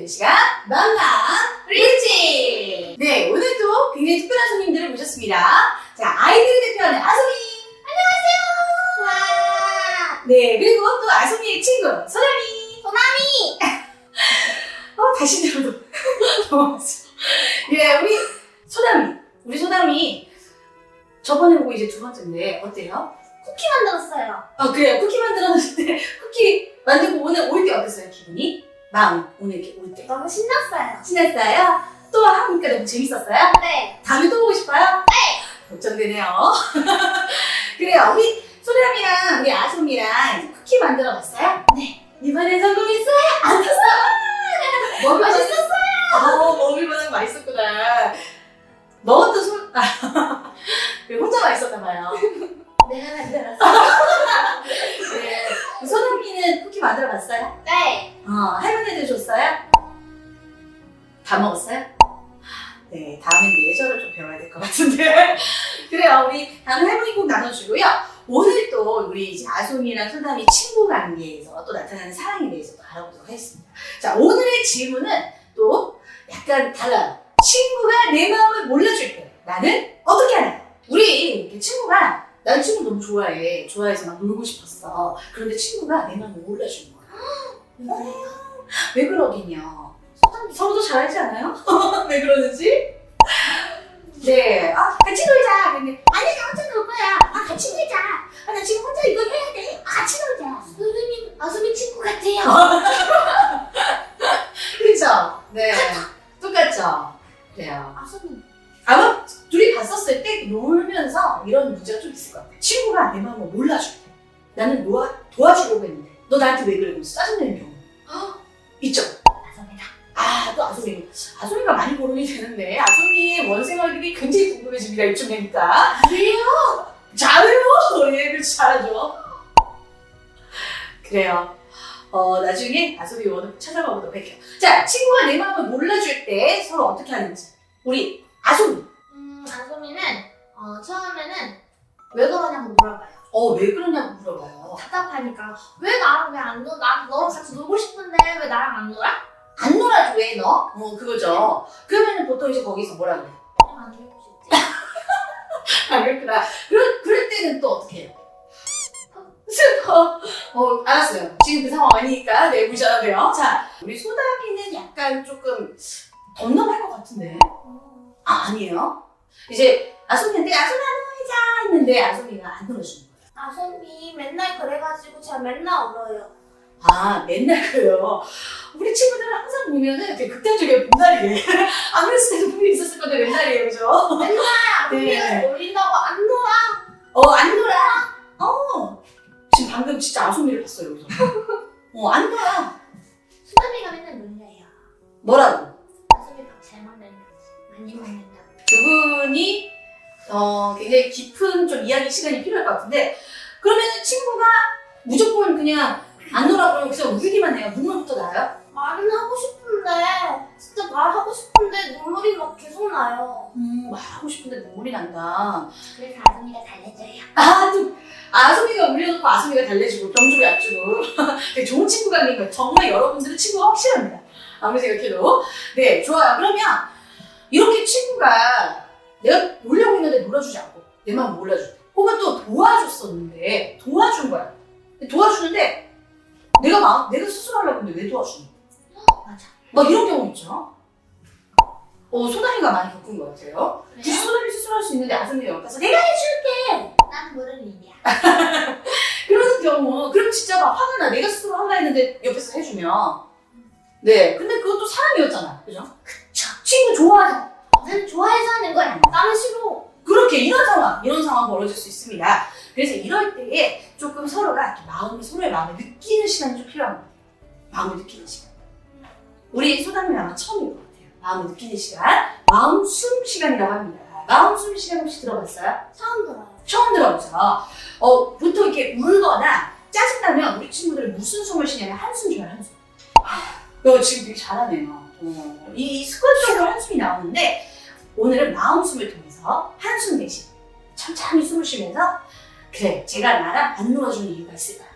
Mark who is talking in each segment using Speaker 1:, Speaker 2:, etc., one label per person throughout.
Speaker 1: 되는 시간 만남 리치 네 오늘도 굉장히 특별한 손님들을 모셨습니다 자 아이들을 대표하는 아소미
Speaker 2: 와!
Speaker 1: 네 그리고 또 아소미의 친구 소라미
Speaker 2: 소나미!
Speaker 1: 어 다시 들어도 좋았어 예 우리 소나미 우리 소나미 저번에 보고 이제 두 번째인데 어때요?
Speaker 2: 쿠키 만들었어요.
Speaker 1: 아 그래요 쿠키 만들었을 때 쿠키 만들고 오늘 올 때 어땠어요 기분이? 마음 오늘 이렇게 올 때
Speaker 2: 너무 신났어요.
Speaker 1: 신났어요? 또 하니까 너무 재밌었어요?
Speaker 2: 네.
Speaker 1: 다음에 또 보고 싶어요? 네! 걱정되네요. 그래요. 우리 소리람이랑 우리 아솜이랑 쿠키 만들어 봤어요? 네. 이번엔 성공했어요? 안 했어? 먹이 맛있었어요? 어, 먹을만한 맛있었구나. 먹었던 소, 아, 혼자 맛있었나봐요.
Speaker 2: 내가 만들었어.
Speaker 1: 네. 소리람이는 쿠키 만들어 봤어요?
Speaker 2: 네.
Speaker 1: 어, 할머니들 줬어요? 다 먹었어요? 네, 다음엔 예절을 좀 배워야 될 것 같은데. 그래요, 우리 다음 할머니 꼭 나눠주고요. 오늘 또 우리 이제 아솜이랑 소담이 친구 관계에서 또 나타나는 사랑에 대해서 또 알아보도록 하겠습니다. 자, 오늘의 질문은 또 약간 달라요. 친구가 내 마음을 몰라줄 때 나는 어떻게 하나요? 우리 친구가 난 친구 너무 좋아해. 좋아해서 막 놀고 싶었어. 그런데 친구가 내 마음을 몰라주는 거야. 어, 왜 그러긴요? 서로도 잘 알지 않아요? 왜 그러는지? 네. 아, 같이 놀자. 근데, 아니, 나 혼자 놀 거야. 아, 같이 놀자. 아, 나 지금 혼자 이거 해야 돼. 같이 놀자.
Speaker 2: 선생님, 아수미 친구 같아요.
Speaker 1: 그쵸? 네. 똑같죠? 그래요.
Speaker 2: 아수미.
Speaker 1: 아마 둘이 봤었을 때 놀면서 이런 문제가 좀 있을 것 같아요. 친구가 내 마음을 몰라줄 때. 나는 도와, 도와주려고 했는데, 너 나한테 왜 그래? 그러면서 짜증내는 경우. 있죠?
Speaker 2: 아수미다.
Speaker 1: 아, 또 아소미. 아소미가 많이 고민이 되는데, 아소미의 원생활들이 굉장히 궁금해집니다, 이쯤 되니까.
Speaker 2: 왜요?
Speaker 1: 잘해요! 예, 그렇지, 잘하죠. 그래요. 어, 나중에 아소미 원을 찾아가 보도록 할게요. 자, 친구가 내 마음을 몰라줄 때 서로 어떻게 하는지. 우리 아소미.
Speaker 2: 음, 아수미는 어, 처음에는 왜 그러냐고 물어봐요.
Speaker 1: 어, 왜 그러냐고 물어봐요.
Speaker 2: 답답하니까 왜 나랑 왜 안 놀? 나 너랑 같이 놀고 싶은데 왜 나랑 안 놀아?
Speaker 1: 안 놀아줘, 왜 너? 어, 그거죠. 그러면은 보통 이제 거기서 뭐라 그래?
Speaker 2: 그냥 안 놀고 싶지.
Speaker 1: 아, 그렇구나. 그럴, 그럴 때는 또 어떻게 해요? 슬퍼. 어, 알았어요. 지금 그 상황 아니니까 네, 무시하면 돼요. 자, 우리 소다비는 약간 조금 덤덤할 것 같은데.
Speaker 2: 어.
Speaker 1: 아, 아니에요? 이제 아소미 안 놀자 했는데 아소미가 안 놀아주는 거예요.
Speaker 2: 아수미 맨날 그래가지고 제가 맨날 울어요.
Speaker 1: 아, 맨날 그래요. 우리 친구들은 항상 보면은 되게 극단적이에요, 봄날이에. 안 그랬을 때도 분명히 있었을 건데 맨날이에요, 그죠?
Speaker 2: 맨날 아수미가
Speaker 1: 네.
Speaker 2: 놀린다고 안 놀아.
Speaker 1: 어, 안 놀아. 어. 지금 방금 진짜 아소미를 봤어요, 여기서. 어, 안 놀아.
Speaker 2: 수담이가 맨날 놀려요.
Speaker 1: 뭐라고?
Speaker 2: 아수미 밥 잘 먹는다. 많이 먹는다.
Speaker 1: 두 분이 어, 굉장히 깊은 좀 이야기 시간이 필요할 것 같은데 그러면 친구가 무조건 그냥 안 놀아 그러면 그냥 울기만 해요. 눈물부터 나요?
Speaker 2: 말은 하고 싶은데 진짜 말하고 싶은데 눈물이 막 계속 나요.
Speaker 1: 음, 말하고 싶은데 눈물이 난다.
Speaker 2: 그래서 아수미가 달래줘요.
Speaker 1: 아, 또 아소미가 울려놓고 아소미가 달래주고 병주고 약주고 되게 좋은 친구가 있는 거예요. 정말 여러분들은 친구가 확실합니다. 아무리 생각해도. 네, 좋아요. 그러면 이렇게 친구가 내가 놀려고 했는데 놀아주지 않고 내 마음 몰라줄 때 혹은 또 도와줬었는데 도와준 거야. 도와주는데 내가 마음, 내가 스스로 하려고 했는데 왜 도와주는 거야?
Speaker 2: 맞아.
Speaker 1: 막 이런 경우 있죠. 어, 소담이가 많이 겪은 것 같아요. 굳이
Speaker 2: 그래요?
Speaker 1: 소담이 스스로 할 수 있는데 아소미가 옆에서 내가 해줄게!
Speaker 2: 난 모르는 일이야.
Speaker 1: 그러는 경우, 그럼 진짜 막 화가 나. 내가 스스로 하려 했는데 옆에서 해주면. 네. 근데 그것도 사랑이었잖아. 그죠? 그쵸. 친구 좋아하잖아.
Speaker 2: 난 좋아해서 하는 거야. 나는 싫어.
Speaker 1: 그렇게 이런 상황, 이런 상황 벌어질 수 있습니다. 그래서 이럴 때에 조금 서로가 마음이, 서로의 마음을 느끼는 시간이 좀 필요한 것 같아요. 마음을 느끼는 시간. 우리 소담이 아마 처음인 것 같아요. 마음을 느끼는 시간. 마음 숨 시간이라고 합니다. 마음 숨 시간 혹시 들어봤어요?
Speaker 2: 처음 들어요.
Speaker 1: 처음 들어보죠. 어, 보통 이렇게 울거나 짜증나면 우리 친구들은 무슨 숨을 쉬냐면 한숨 쉬어요, 한숨. 너 지금 되게 잘하네요. 어, 이 습관적으로 한숨이 나오는데 오늘은 마음 숨을 통해 서 한숨 대신 천천히 숨을 쉬면서 그래, 제가 나랑 안 놀아주는 이유가 있을까요?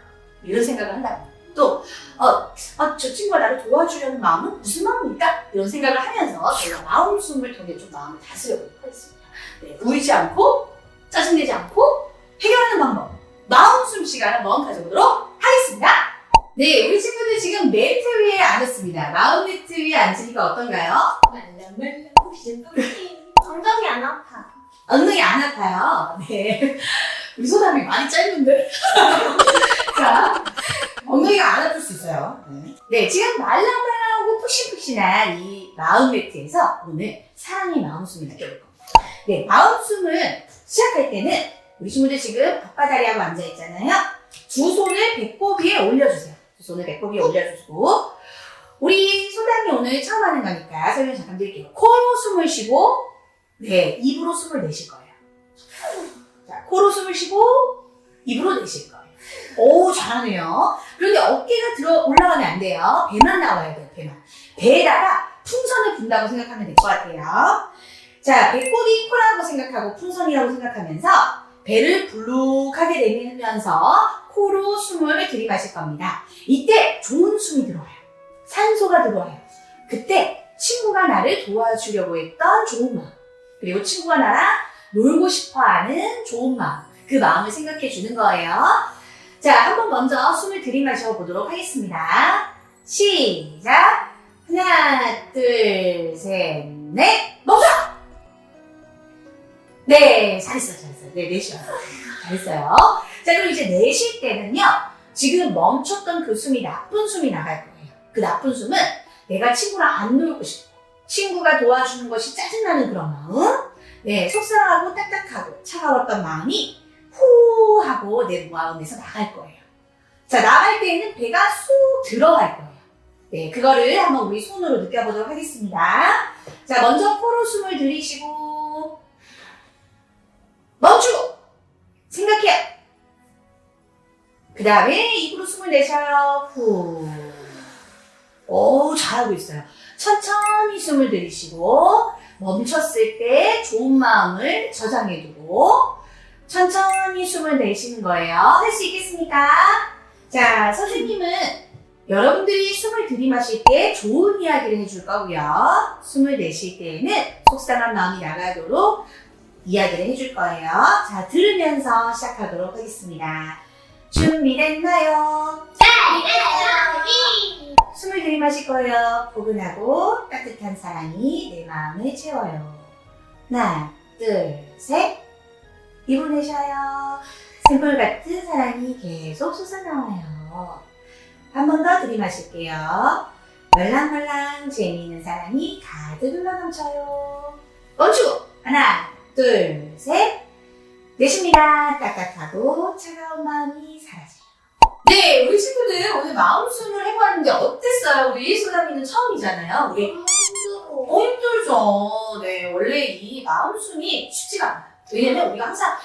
Speaker 1: 이런 생각을 한다고. 또, 어, 어, 저 친구가 나를 도와주려는 마음은 무슨 마음일까? 이런 생각을 하면서 저희가 마음 숨을 통해 좀 마음을 다스려보도록 하겠습니다. 네, 울지 않고, 짜증내지 않고, 해결하는 방법. 마음 숨 시간 한번 가져보도록 하겠습니다. 네, 우리 친구들 지금 매트 위에 앉았습니다. 마음 매트 위에 앉으니까 어떤가요?
Speaker 2: 말랑말랑 부신부신. 엉덩이 안 아파.
Speaker 1: 엉덩이 안 아파요. 네. 우리 소담이 많이 짧은데. 자, 엉덩이가 안 아플 수 있어요. 네. 네, 지금 말랑말랑하고 푹신푹신한 이 마음 매트에서 오늘 사랑의 마음숨을 느껴볼 겁니다. 네, 마음숨을 시작할 때는 우리 친구들 지금 바바다리하고 앉아있잖아요. 두 손을 배꼽 위에 올려주세요. 두 손을 배꼽 위에 올려주시고 우리 소담이 오늘 처음 하는 거니까 설명 잠깐 드릴게요. 코로 숨을 쉬고 네, 입으로 숨을 내쉴 거예요. 자, 코로 숨을 쉬고 입으로 내쉴 거예요. 오, 잘하네요. 그런데 어깨가 들어 올라가면 안 돼요. 배만 나와야 돼요, 배만. 배에다가 풍선을 분다고 생각하면 될 것 같아요. 자, 배꼽이 코라고 생각하고 풍선이라고 생각하면서 배를 불룩하게 내밀면서 코로 숨을 들이마실 겁니다. 이때 좋은 숨이 들어와요. 산소가 들어와요. 그때 친구가 나를 도와주려고 했던 좋은 마음. 그리고 친구가 나랑 놀고 싶어 하는 좋은 마음. 그 마음을 생각해 주는 거예요. 자, 한번 먼저 숨을 들이마셔 보도록 하겠습니다. 시작! 하나, 둘, 셋, 넷, 멈춰! 네, 잘했어요, 잘했어요. 네, 내쉬어요. 잘했어요. 자, 그럼 이제 내쉴 때는요, 지금 멈췄던 그 숨이 나쁜 숨이 나갈 거예요. 그 나쁜 숨은 내가 친구랑 안 놀고 싶고, 친구가 도와주는 것이 짜증나는 그런 마음, 네, 속상하고 딱딱하고 차가웠던 마음이 후 하고 내 마음에서 나갈 거예요. 자, 나갈 때에는 배가 쑥 들어갈 거예요. 네, 그거를 한번 우리 손으로 느껴보도록 하겠습니다. 자, 먼저 코로 숨을 들이쉬고, 멈추고, 생각해요. 그 다음에 입으로 숨을 내쉬어요. 후. 오, 잘하고 있어요. 천천히 숨을 들이쉬고, 멈췄을 때 좋은 마음을 저장해두고 천천히 숨을 내쉬는 거예요. 할 수 있겠습니까? 자, 선생님은 여러분들이 숨을 들이마실 때 좋은 이야기를 해줄 거고요. 숨을 내쉴 때에는 속상한 마음이 나가도록 이야기를 해줄 거예요. 자, 들으면서 시작하도록 하겠습니다. 준비됐나요? 숨을 들이마실 거예요. 포근하고 따뜻한 사랑이 내 마음을 채워요. 하나, 둘, 셋. 내쉬어요. 샘물 같은 사랑이 계속 솟아나와요. 한 번 더 들이마실게요. 말랑말랑 재미있는 사랑이 가득 흘러넘쳐요. 멈추고 하나, 둘, 셋. 내쉽니다. 따뜻하고 차가운 마음이 사라져요. 네, 우리 친구들 오늘 마음숨을 해봤는데 어땠어요? 우리 소담이는 처음이잖아요. 우리
Speaker 2: 힘들어.
Speaker 1: 어, 힘들죠. 네, 원래 이 마음숨이 쉽지가 않아요. 왜냐면 우리가 항상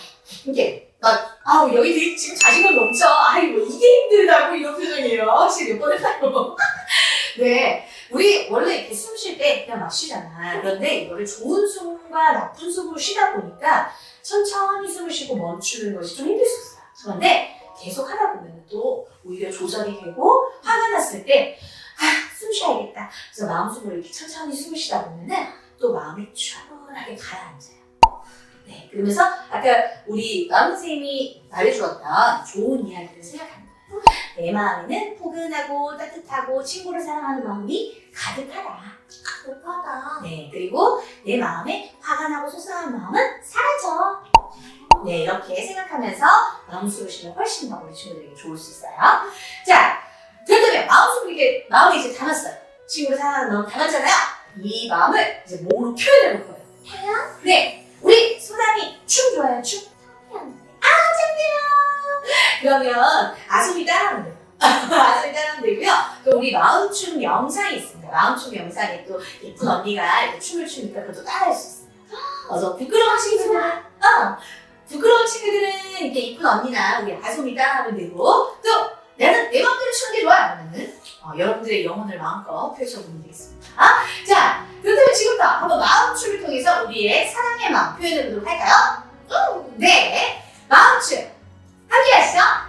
Speaker 1: 이게 막, 아우, 여기 되게 지금 자신감 넘쳐. 아이고, 이게 힘들다고 이런 표정이에요. 혹시 몇번 했나요? 네. 우리 원래 이렇게 숨 쉴 때 그냥 막 쉬잖아. 그런데 이거를 좋은 숨과 나쁜 숨으로 쉬다 보니까 천천히 숨을 쉬고 멈추는 것이 좀 힘들 수 있어요. 그런데 계속 하다 보면 또 오히려 조절이 되고 화가 났을 때, 아, 숨 쉬어야겠다. 그래서 마음 숨을 이렇게 천천히 숨을 쉬다 보면은 또 마음이 차분하게 가라앉아요. 네, 그러면서 아까 우리 마음 선생님이 말해주었던 좋은 이야기를 거예요. 내 마음에는 포근하고 따뜻하고 친구를 사랑하는 마음이 가득하다.
Speaker 2: 급하다.
Speaker 1: 네, 그리고 내 마음에 화가 나고 속상한 마음은 사라져. 네, 이렇게 생각하면서 마음속을 쉬면 훨씬 더 우리 친구들에게 좋을 수 있어요. 자, 그렇다면 마음속을 이렇게 마음에 이제 담았어요. 친구를 사랑하는 마음 담았잖아요. 이 마음을 이제 몸으로 표현해 볼 거예요.
Speaker 2: 해요?
Speaker 1: 네, 우리 소담이 춤 좋아요, 춤? 그러면 아소미 따라하면 돼요. 아소미 따라하면 되고요. 또 우리 마음춤 영상이 있습니다. 마음춤 영상에 또 예쁜 언니가 이렇게 춤을 추니까 그것도 따라할 수 있습니다. 그래서 부끄러운 친구들은, 어, 부끄러운 친구들은 이렇게 이쁜 언니나 우리 아소미 따라하면 되고, 또 나는 내 마음대로 추는 게 좋아. 그러면은 어, 여러분들의 영혼을 마음껏 펼쳐보면 되겠습니다. 자, 그렇다면 지금부터 한번 마음춤을 통해서 우리의 사랑의 마음 표현해 보도록 할까요? 음, 네, 마음춤 함께 하시죠.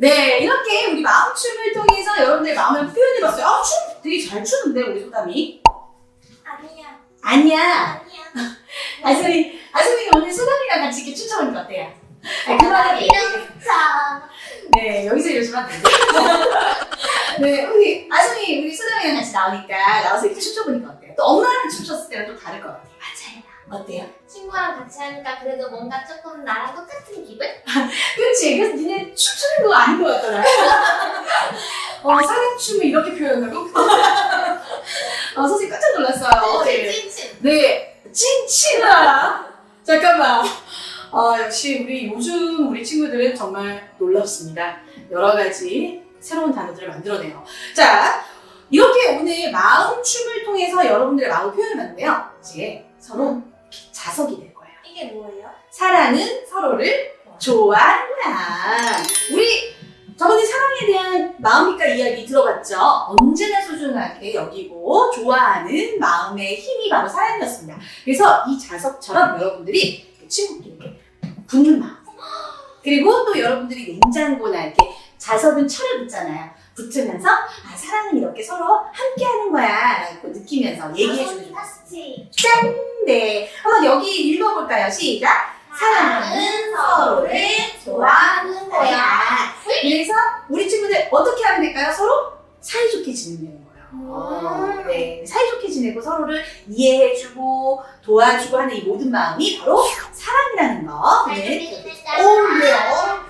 Speaker 1: 네, 이렇게 우리 마음춤을 통해서 여러분들의 마음을 표현해봤어요. 아, 춤 되게 잘 추는데, 우리 소담이.
Speaker 2: 아니야.
Speaker 1: 아니야.
Speaker 2: 아니야.
Speaker 1: 아수미, 아수미는 오늘 소담이랑 같이 이렇게 춤춰보니까 어때요? 아, 그만하게.
Speaker 2: 자,
Speaker 1: 네, 여기서 이러시면 안 돼요. 네, 우리 아수미, 우리 소담이랑 같이 나오니까, 나와서 이렇게 춤춰보니까 어때요? 또 엄마랑 춤췄을 때랑 또 다를 것 같아요. 어때요?
Speaker 2: 친구랑 같이 하니까 그래도 뭔가 조금 나랑 똑같은 기분?
Speaker 1: 그렇지. 그래서 니네 춤추는 거 아닌 것 같더라. 어, 사랑춤을 이렇게 표현하고? 어, 선생님 깜짝 놀랐어요. 네.
Speaker 2: 찐찐찐.
Speaker 1: 네, 찐친아. 잠깐만. 아, 역시 우리 요즘 우리 친구들은 정말 놀랍습니다. 여러 가지 새로운 단어들을 만들어내요. 자, 이렇게 오늘 마음춤을 통해서 여러분들의 마음을 표현해봤는데요. 이제 서로 자석이 될 거예요.
Speaker 2: 이게 뭐예요?
Speaker 1: 사랑은 서로를 좋아한다. 우리 저번에 사랑에 대한 마음이니까 이야기 들어봤죠? 언제나 소중하게 여기고 좋아하는 마음의 힘이 바로 사랑이었습니다. 그래서 이 자석처럼 여러분들이 친구끼리 이렇게 붙는 마음. 그리고 또 여러분들이 냉장고나 이렇게 자석은 철을 붙잖아요. 붙으면서 아 사랑은 이렇게 서로 함께 하는 거야 라고 느끼면서 얘기해 주면 좋겠어요.
Speaker 2: 파스티.
Speaker 1: 네. 한번 여기 읽어볼까요? 시작. 사랑은 서로를 좋아하는 거야. 그래서 우리 친구들 어떻게 하면 될까요? 서로 사이좋게 지내는 거예요.
Speaker 2: 음.
Speaker 1: 네, 사이좋게 지내고 서로를 이해해주고 도와주고 하는 이 모든 마음이 바로 사랑이라는 거. 네. 오, 그래요?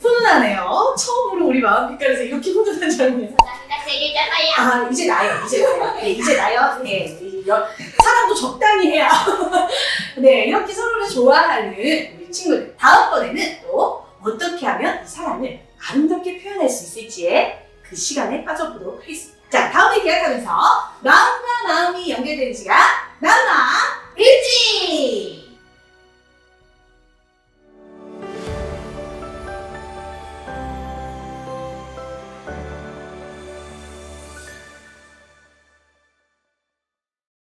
Speaker 1: 훈훈하네요. 처음으로 우리 마음 빛깔에서 이렇게 훈훈한 장면.
Speaker 2: 사랑이가 세계잖아요.
Speaker 1: 아, 이제 나요, 이제 나요. 네, 이제 나요. 네, 이 여- 사랑도 적당히 해야. 네, 이렇게 서로를 좋아하는 우리 친구들. 다음번에는 또 어떻게 하면 이 사랑을 아름답게 표현할 수 있을지에 그 시간에 빠져보도록 하겠습니다. 자, 다음에 기약하면서